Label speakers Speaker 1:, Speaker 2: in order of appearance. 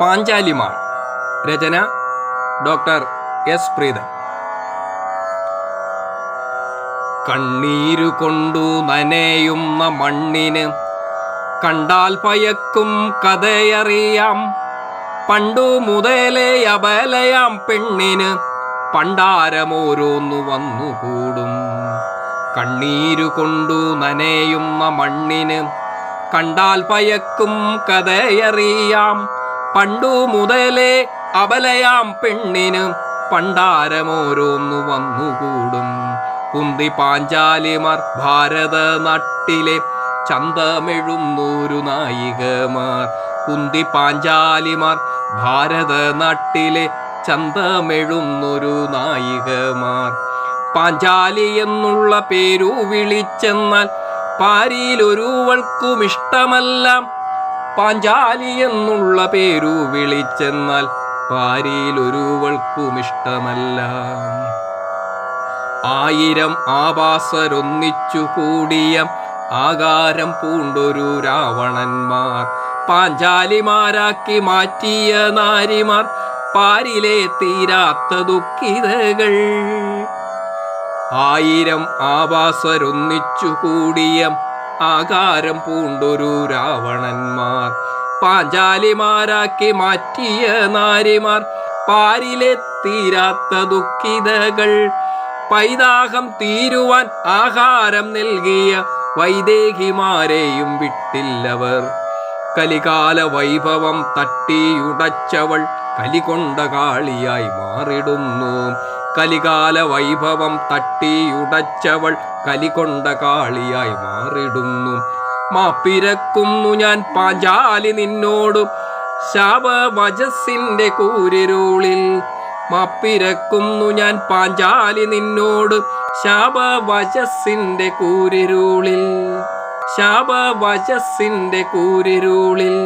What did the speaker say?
Speaker 1: പാഞ്ചാലിമാർ. രചന doctor S Preethan കണ്ണീരു കൊണ്ടു നനയുന്ന മണ്ണിന് കണ്ടാൽ പയക്കും കഥയറിയാം. പണ്ടു മുതലേ അബലയാം പെണ്ണിന് പണ്ടാരമോരോന്നു വന്നുകൂടും. കണ്ണീരു കൊണ്ടു നനയുന്ന മണ്ണിന് കണ്ടാൽ പയക്കും കഥയറിയാം. പണ്ടു മുതലേ അബലയാം പെണ്ണിന് പണ്ടാരമോരോന്നു വന്നുകൂടും. കുന്തി പാഞ്ചാലിമാർ ഭാരത നാട്ടിലെ ചന്തമെഴുന്നൂരു നായികമാർ. കുന്തി പാഞ്ചാലിമാർ ഭാരത നാട്ടിലെ ചന്തമെഴുന്നൊരു നായികമാർ. പാഞ്ചാലി എന്നുള്ള പേരു വിളിച്ചെന്നാൽ പാരിയിലൊരുവൾക്കും ഇഷ്ടമല്ല പാഞ്ചാലി എന്നുള്ള പേരു വിളിച്ചെന്നാൽ പാരിയിൽ ഒരുവൾക്കും ഇഷ്ടമല്ല ആയിരം ആവാസരൊന്നിച്ചു കൂടിയ ആകാരം പൂണ്ടൊരു രാവണന്മാർ. പാഞ്ചാലിമാരാക്കി മാറ്റിയ നാരിമാർ പാരിലെ തീരാത്ത ദുഃഖിതകൾ. ആയിരം ആവാസരൊന്നിച്ചു കൂടിയ ആകാരം പൂണ്ടൊരു രാവണന്മാർ പാഞ്ചാലിമാരാക്കി മാറ്റിയ നാരിമാർ പാരിലെ തീരാത്ത ദുഃഖിതകൾ. പൈതാഹം തീരുവാൻ ആഹാരം നൽകിയ വൈദേഹിമാരെയും വിട്ടില്ലവർ. കലികാല വൈഭവം തട്ടിയുടച്ചവൾ കലികൊണ്ട കാളിയായി മാറിടുന്നു. കലികാല വൈഭവം തട്ടിയുടച്ചവൾ കലികൊണ്ട കാളിയായി മാറിടുന്നു. മാപ്പിരക്കുന്നു ഞാൻ പാഞ്ചാലി നിന്നോട് ശാപവചസിന്റെ കൂരിരുളിൽ. മാപ്പിരക്കുന്നു ഞാൻ പാഞ്ചാലി നിന്നോട് ശാപവചസിന്റെ കൂരിരുളിൽ. ശാപവചസിന്റെ കൂരിരുളിൽ.